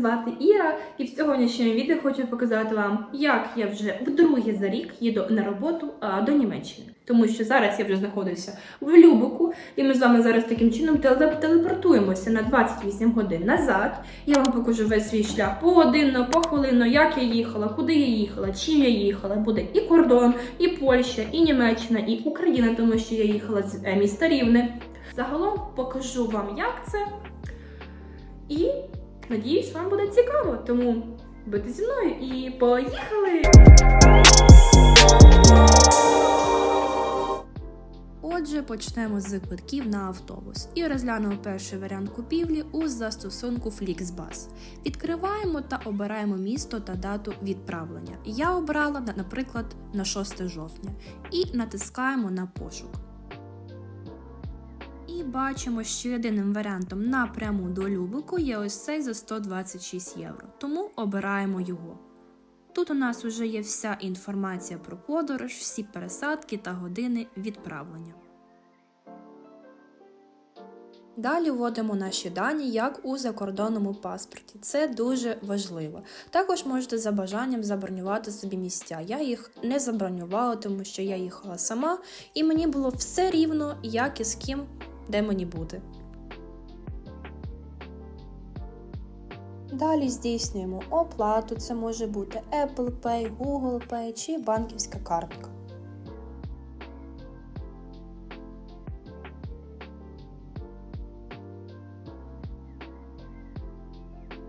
звати Іра, і в сьогоднішньому відео хочу показати вам, як я вже вдруге за рік їду на роботу а, до Німеччини. Тому що зараз я вже знаходжуся в Любеку, і ми з вами зараз таким чином телепортуємося на 28 годин назад. Я вам покажу весь свій шлях погодинно, похвилинно, як я їхала, куди я їхала, чим я їхала. Буде і кордон, і Польща, і Німеччина, і Україна, тому що я їхала з е, міста Рівне. Загалом покажу вам, як це. І надіюсь, вам буде цікаво. Тому будьте зі мною і поїхали! Отже, почнемо з квитків на автобус і розглянемо перший варіант купівлі у застосунку Flixbus. Відкриваємо та обираємо місто та дату відправлення. Я обрала, наприклад, на 6 жовтня і натискаємо на пошук. І бачимо, що єдиним варіантом напряму до Любику є ось цей за 126 євро, тому обираємо його. Тут у нас вже є вся інформація про подорож, всі пересадки та години відправлення. Далі вводимо наші дані як у закордонному паспорті. Це дуже важливо. Також можете за бажанням забронювати собі місця. Я їх не забронювала, тому що я їхала сама, і мені було все рівно, як і з ким, де мені бути. Далі здійснюємо оплату. Це може бути Apple Pay, Google Pay чи банківська картка.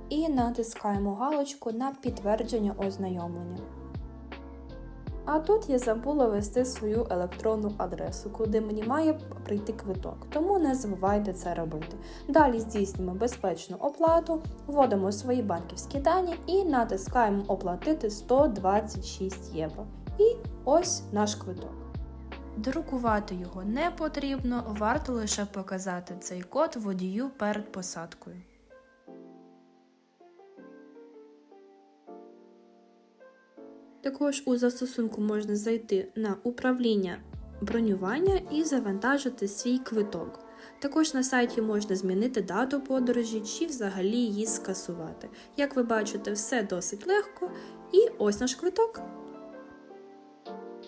І натискаємо галочку на підтвердження ознайомлення. А тут я забула ввести свою електронну адресу, куди мені має прийти квиток, тому не забувайте це робити. Далі здійснюємо безпечну оплату, вводимо свої банківські дані і натискаємо оплатити 126 євро. І ось наш квиток. Друкувати його не потрібно, варто лише показати цей код водію перед посадкою. Також у застосунку можна зайти на управління бронювання і завантажити свій квиток. Також на сайті можна змінити дату подорожі чи взагалі її скасувати. Як ви бачите, все досить легко. І ось наш квиток.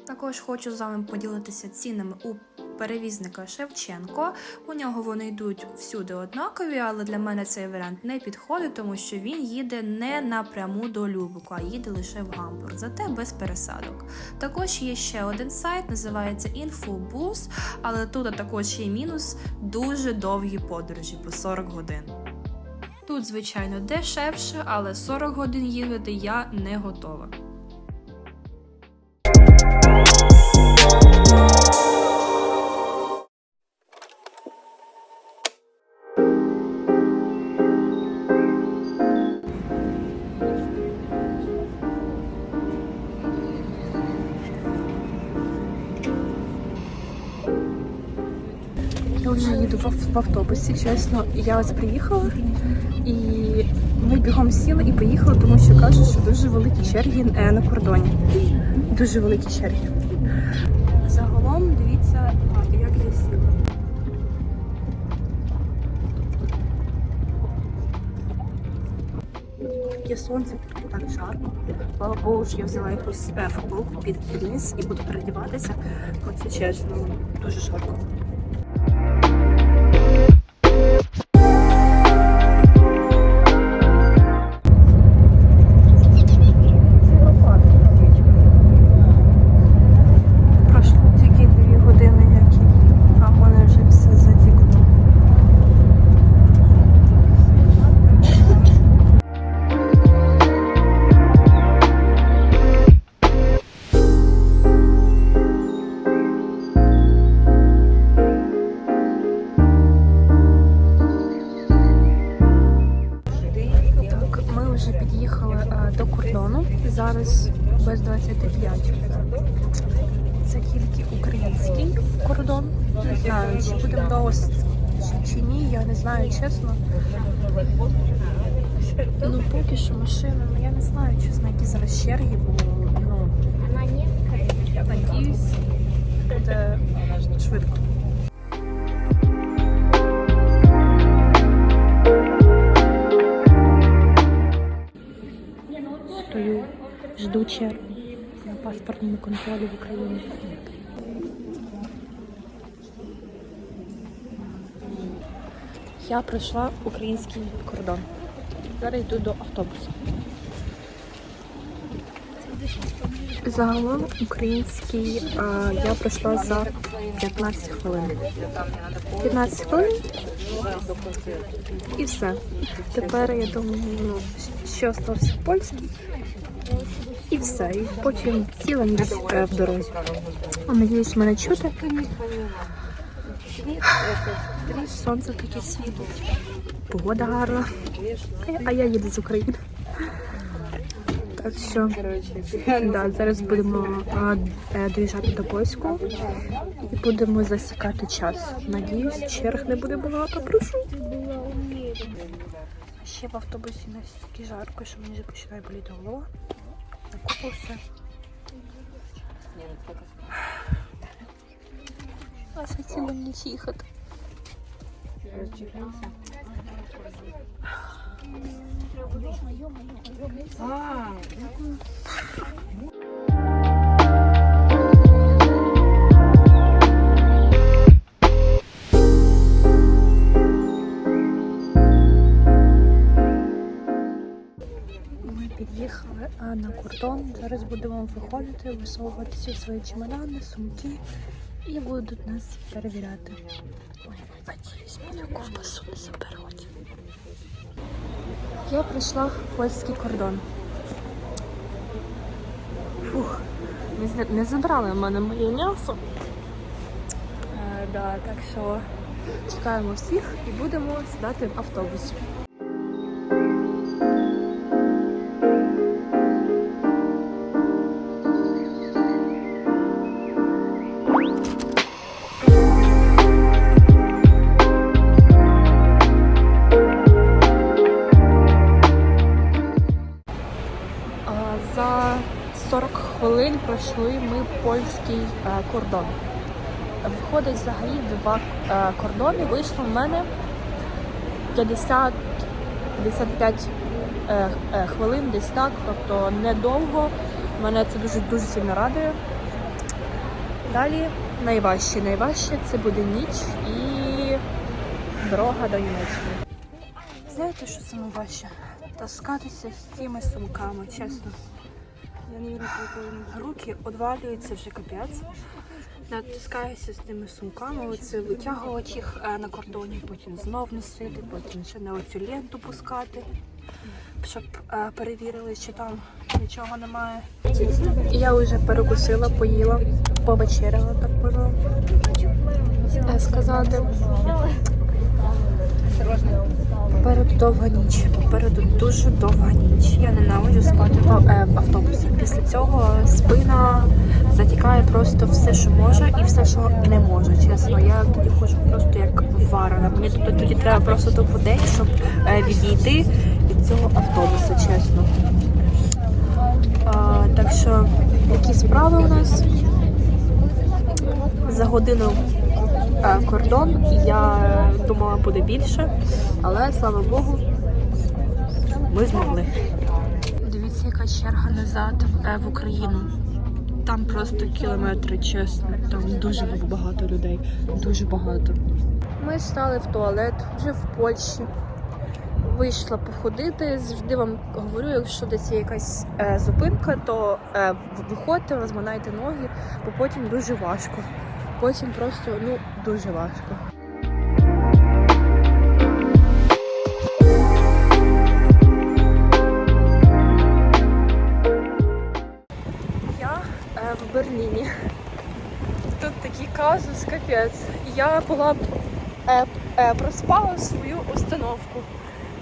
Також хочу з вами поділитися цінами у перевізника Шевченко. У нього вони йдуть всюди однакові, але для мене цей варіант не підходить, тому що він їде не напряму до Любику, а їде лише в Гамбург, зате без пересадок. Також є ще один сайт, називається Infobus, але тут також є мінус дуже довгі подорожі по 40 годин. Тут, звичайно, дешевше, але 40 годин їхати я не готова. Я вже їду в, автобусі, чесно. Я ось приїхала і ми бігом сіли і поїхали, тому що кажуть, що дуже великі черги е, на кордоні. Дуже великі черги. Загалом дивіться, як я сіла. Таке сонце, так жарко. Богу, що я взяла якусь е, футболку під, під і буду передіватися. Оце чесно, дуже жарко. Без 25. Це тільки український кордон. Не знаю, чи будемо довго чи, чи ні, я не знаю, чесно. Ну, поки що машина, ну я не знаю, чесно, які зараз черги, бо ну, надіюсь, буде швидко. Жду чергу на паспортному контролі в Україні. Я пройшла український кордон. Зараз йду до автобусу. Загалом український а, я пройшла за 15 хвилин. 15 хвилин і все. Тепер я думаю, ну, що остався польський. Все. І потім ціла ніч в дорозі. Надіюсь, мене чути. Сонце таке світить. Погода гарна. А я- їду з України. Так що да, зараз будемо е, доїжджати до польського і будемо засікати час. Надіюсь, черг не буде багато. Прошу. Ще в автобусі настільки жарко, що мені вже починає боліти голова. Накупився. А ще цілу ніч їхати. Ми на. Зараз будемо виходити, висовувати всі свої чемодани, сумки і будуть нас перевіряти. Ой, надіюсь, мене ковбасу не заберуть. Я прийшла в польський кордон. Фух, не, забрали в мене моє м'ясо. Е, да, так що чекаємо всіх і будемо сідати в автобус. Польський е, кордон. Виходить взагалі два е, кордони. Вийшло в мене 50-55 е, е, хвилин, десь так, тобто недовго. Мене це дуже дуже сильно радує. Далі найважче. Найважче це буде ніч і дорога до Німеччини. Знаєте, що саме важче? Таскатися з цими сумками, чесно. Руки одвалюються вже капець. Я таскаюся з тими сумками, оце витягувати їх е, на кордоні, потім знов носити, потім ще на оцю ленту пускати, щоб е, перевірили, чи там нічого немає. Я вже перекусила, поїла, повечеряла, так можна е, сказати. Попереду довга ніч. Попереду дуже довга ніч. Я ненавиджу спати в, е, автобусі. Після цього спина затікає просто все, що може, і все, що не може. Чесно, я тоді ходжу просто як варена. Мені тоді, тоді треба просто тупо день, щоб е, відійти від цього автобуса, чесно. А, так що, які справи у нас? За годину кордон. Я думала, буде більше, але слава Богу, ми змогли. Дивіться, яка черга назад е, в Україну. Там просто кілометри, чесно. Там дуже багато людей. Дуже багато. Ми стали в туалет вже в Польщі. Вийшла походити. Завжди вам говорю, якщо десь є якась е, зупинка, то е, виходьте, розминайте ноги, бо потім дуже важко. Потім просто ну дуже важко. Я е, в Берліні. Тут такий казус, капець. Я була е, е, проспала свою установку.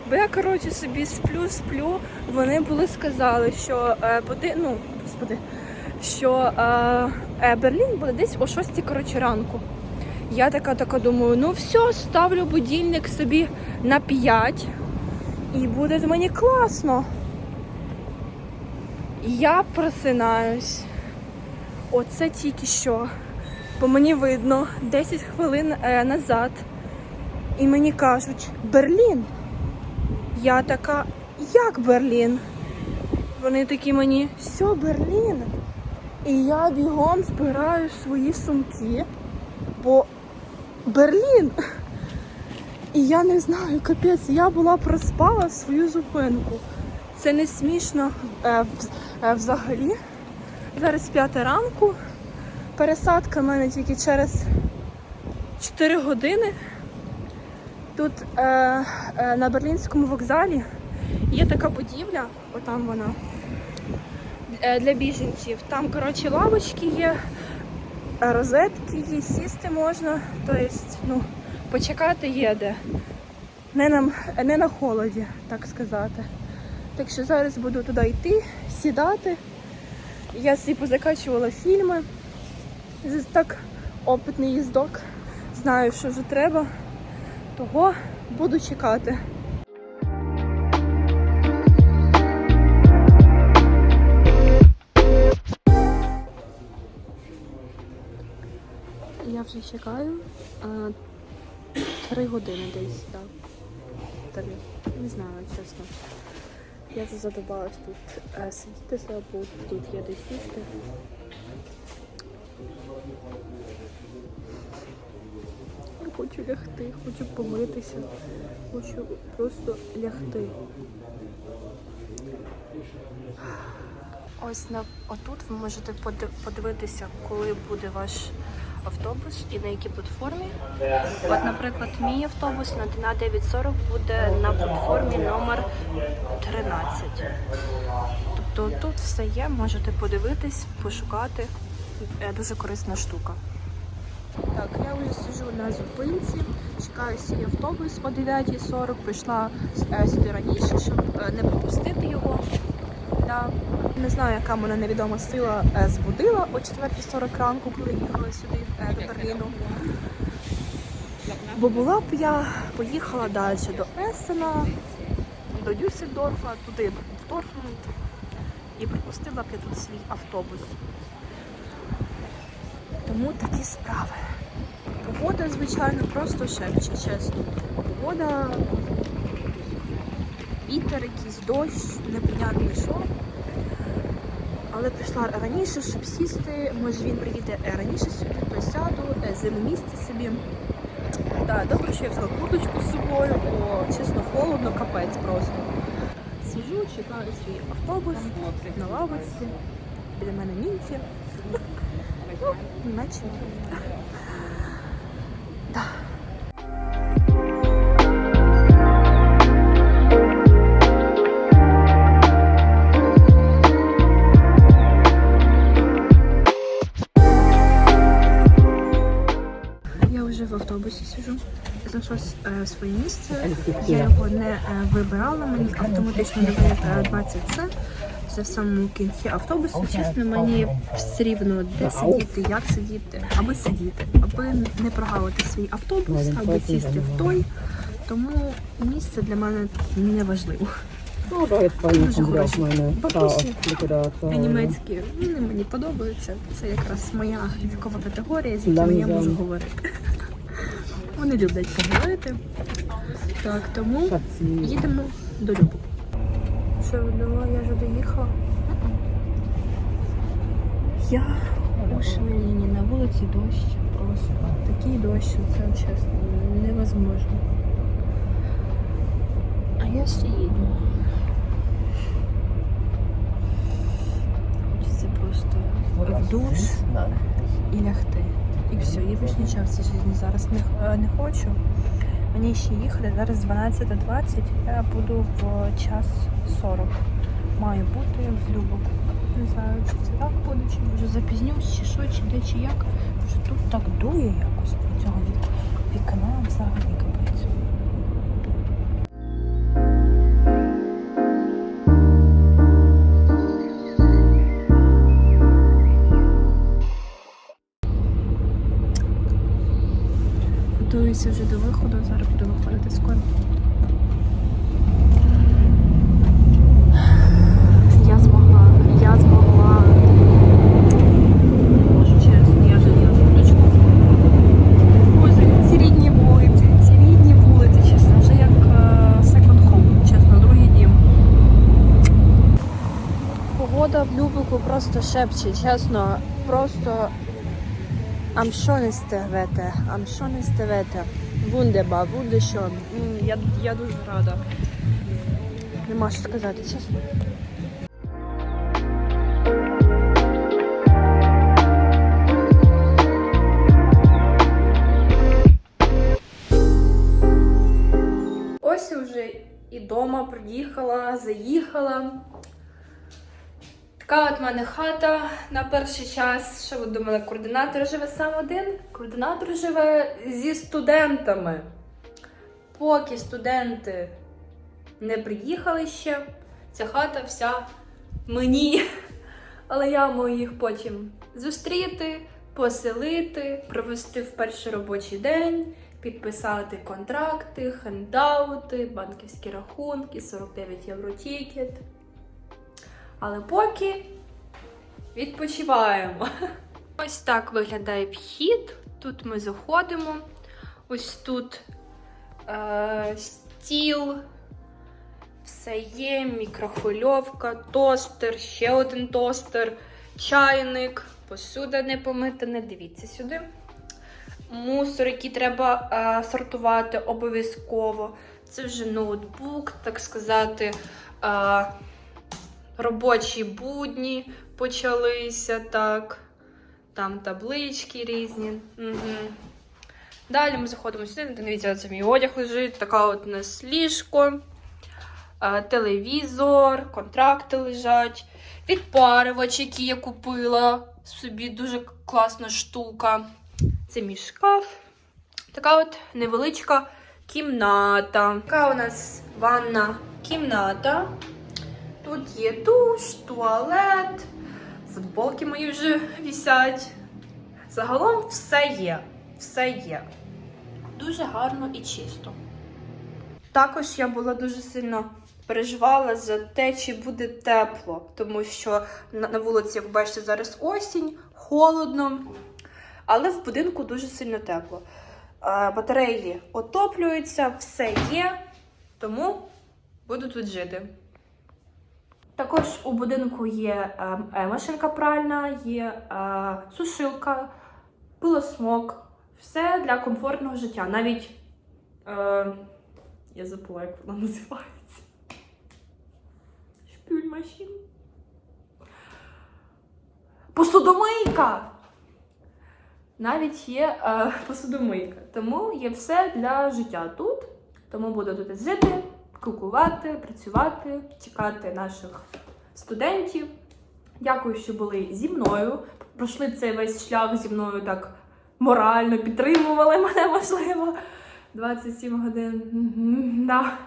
Бо я, коротше, собі сплю, сплю. Вони були сказали, що е, буде, ну, господи, що е, е, Берлін буде десь о 6 коротше, ранку. Я така така думаю, ну все, ставлю будильник собі на 5 і буде мені класно. Я просинаюсь. Оце тільки що. Бо мені видно 10 хвилин е, назад. І мені кажуть, Берлін. Я така, як Берлін? Вони такі мені, все, Берлін. І я бігом збираю свої сумки, бо Берлін. І я не знаю, капець, я була проспала свою зупинку. Це не смішно е, е, взагалі. Зараз п'ята ранку. Пересадка в мене тільки через 4 години. Тут е, е, на Берлінському вокзалі є така будівля, отам вона для біженців. Там, коротше, лавочки є, е, розетки є, сісти можна. Тобто, ну, почекати є де. Не на, не на холоді, так сказати. Так що зараз буду туди йти, сідати. Я собі позакачувала фільми. Так, опитний їздок. Знаю, що вже треба. Того буду чекати. Я вже чекаю три години десь, так. Три. Не знаю, чесно. Я задобалась тут е, сидіти слабо, тут є де сісти. Хочу лягти, хочу помитися, хочу просто лягти. Ось на отут ви можете подивитися, коли буде ваш автобус і на якій платформі. От, наприклад, мій автобус на на 9.40 буде на платформі номер 13. Тобто тут все є, можете подивитись, пошукати. Е, Дуже корисна штука. Так, я вже сиджу на зупинці, чекаю свій автобус о 9.40, прийшла е, сюди раніше, щоб е, не пропустити його. Да. Не знаю, яка мене невідома сила е, збудила о 4.40 ранку, коли їхала сюди е, до Берліну. Бо була б я поїхала далі до Есена, до Дюссельдорфа, туди в Дортмунд і пропустила б я тут свій автобус. Тому такі справи. Погода, звичайно, просто шепче, чесно. Погода, вітер, якийсь дощ, непонятно що. Але прийшла раніше, щоб сісти. Може він приїде е, раніше сюди, то сяду, е, займу місце собі. Так, добре, що я взяла курточку з собою, бо чесно холодно, капець просто. Сижу, чекаю свій автобус на лавочці. Біля мене німці. Ну, Німеччина. Знайшла е, своє місце. Я його не е, вибирала, мені автоматично дає 20 це. Це в самому кінці автобусу. Чесно, мені все рівно де сидіти, як сидіти, аби сидіти, аби не прогавити свій автобус, аби сісти в той. Тому місце для мене не важливо. Par Дуже хороші. Бабусі. Німецькі вони мені подобаються. Це якраз моя вікова категорія, з якими я можу говорити. Вони люблять поговорити. Так, тому їдемо до Любу. Що ви думали, я вже доїхала? Я у Швеліні на вулиці дощ. Просто такий дощ, що це чесно невозможно. А я ще їду. Хочеться просто в душ і лягти. І все, я більше нічого в цій житті зараз не, е, не хочу. Мені ще їхати, зараз 12.20, я буду в час 40. Маю бути в Любок. Не знаю, чи це так буде, чи може запізнюсь, чи що, чи де, чи як. Тут так дує якось по цього вік- вікна взагалі Готуюся вже до виходу, зараз буду виходити скоро. Я змогла, я змогла. Можу чесно, я курточку. Боже, ці рідні вулиці, ці рідні вулиці, чесно, вже як е, second home, чесно, другий дім. просто шепче, чесно, просто am schönste Wetter. Wunderbar, wunderschön. М, Я, я дуже рада. Нема що сказати, чесно. Ось я вже і дома приїхала, заїхала. Така от мене хата на перший час. Що ви думали, координатор живе сам один? Координатор живе зі студентами. Поки студенти не приїхали ще, ця хата вся мені. Але я можу їх потім зустріти, поселити, провести в перший робочий день, підписати контракти, хендаути, банківські рахунки, 49 євро тікет. Але поки відпочиваємо. Ось так виглядає вхід. Тут ми заходимо. Ось тут е, стіл. Все є, мікрохвильовка, тостер, ще один тостер, чайник, посуда не помита, не дивіться сюди. Мусор, який треба е, сортувати обов'язково. Це вже ноутбук, так сказати, е, робочі будні почалися так. Там таблички різні. Угу. Далі ми заходимо сюди, дивіться, це мій одяг лежить, така от у нас ліжко, телевізор, контракти лежать, відпарювач, який я купила собі, дуже класна штука. Це мій шкаф. Така от невеличка кімната. Така у нас ванна кімната. Тут є душ, туалет, футболки мої вже вісять. Загалом все є. Все є. Дуже гарно і чисто. Також я була дуже сильно переживала за те, чи буде тепло, тому що на, вулиці, як бачите, зараз осінь, холодно, але в будинку дуже сильно тепло. Батареї отоплюються, все є, тому буду тут жити. Також у будинку є е, е, машинка пральна, є е, сушилка, пилосмок. Все для комфортного життя. Навіть е, я забула, як вона називається. Шпюльмашин. Посудомийка! Навіть є е, посудомийка. Тому є все для життя тут. Тому буду тут жити, кукувати, працювати, чекати наших студентів. Дякую, що були зі мною. Пройшли цей весь шлях зі мною так морально, підтримували мене, можливо. 27 годин. Да.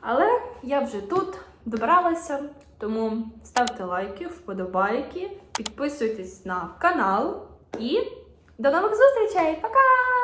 Але я вже тут добралася, тому ставте лайки, вподобайки, підписуйтесь на канал і до нових зустрічей! Пока!